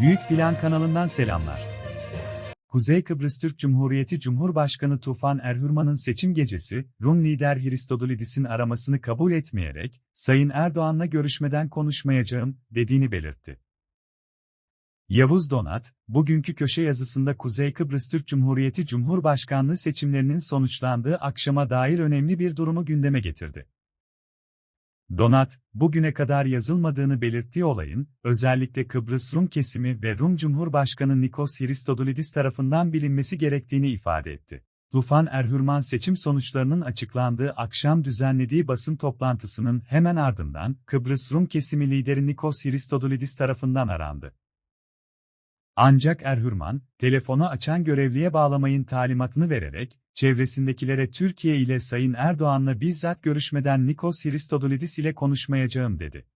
Büyük Plan kanalından selamlar. Kuzey Kıbrıs Türk Cumhuriyeti Cumhurbaşkanı Tufan Erhürman'ın seçim gecesi, Rum lider Hristodolidis'in aramasını kabul etmeyerek, Sayın Erdoğan'la görüşmeden konuşmayacağım, dediğini belirtti. Yavuz Donat, bugünkü köşe yazısında Kuzey Kıbrıs Türk Cumhuriyeti Cumhurbaşkanlığı seçimlerinin sonuçlandığı akşama dair önemli bir durumu gündeme getirdi. Donat, bugüne kadar yazılmadığını belirttiği olayın, özellikle Kıbrıs Rum kesimi ve Rum Cumhurbaşkanı Nikos Hristodolidis tarafından bilinmesi gerektiğini ifade etti. Tufan Erhürman seçim sonuçlarının açıklandığı akşam düzenlediği basın toplantısının hemen ardından Kıbrıs Rum kesimi lideri Nikos Hristodolidis tarafından arandı. Ancak Erhürman, telefonu açan görevliye bağlamayın talimatını vererek, çevresindekilere Türkiye ile Sayın Erdoğan'la bizzat görüşmeden Nikos Hristodolidis ile konuşmayacağım dedi.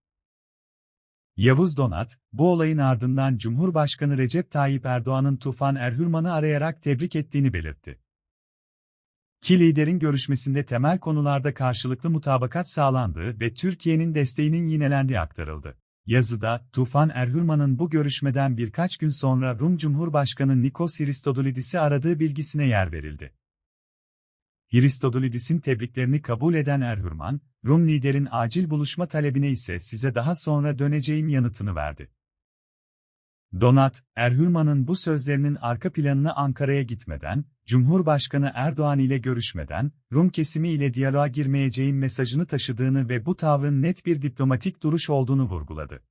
Yavuz Donat, bu olayın ardından Cumhurbaşkanı Recep Tayyip Erdoğan'ın Tufan Erhürman'ı arayarak tebrik ettiğini belirtti. Ki liderin görüşmesinde temel konularda karşılıklı mutabakat sağlandığı ve Türkiye'nin desteğinin yinelendiği aktarıldı. Yazıda, Tufan Erhürman'ın bu görüşmeden birkaç gün sonra Rum Cumhurbaşkanı Nikos Hristodolidis'i aradığı bilgisine yer verildi. Hristodolidis'in tebriklerini kabul eden Erhürman, Rum liderin acil buluşma talebine ise size daha sonra döneceğim yanıtını verdi. Donat, Erhürman'ın bu sözlerinin arka planını Ankara'ya gitmeden, Cumhurbaşkanı Erdoğan ile görüşmeden, Rum kesimi ile diyaloğa girmeyeceğim mesajını taşıdığını ve bu tavrın net bir diplomatik duruş olduğunu vurguladı.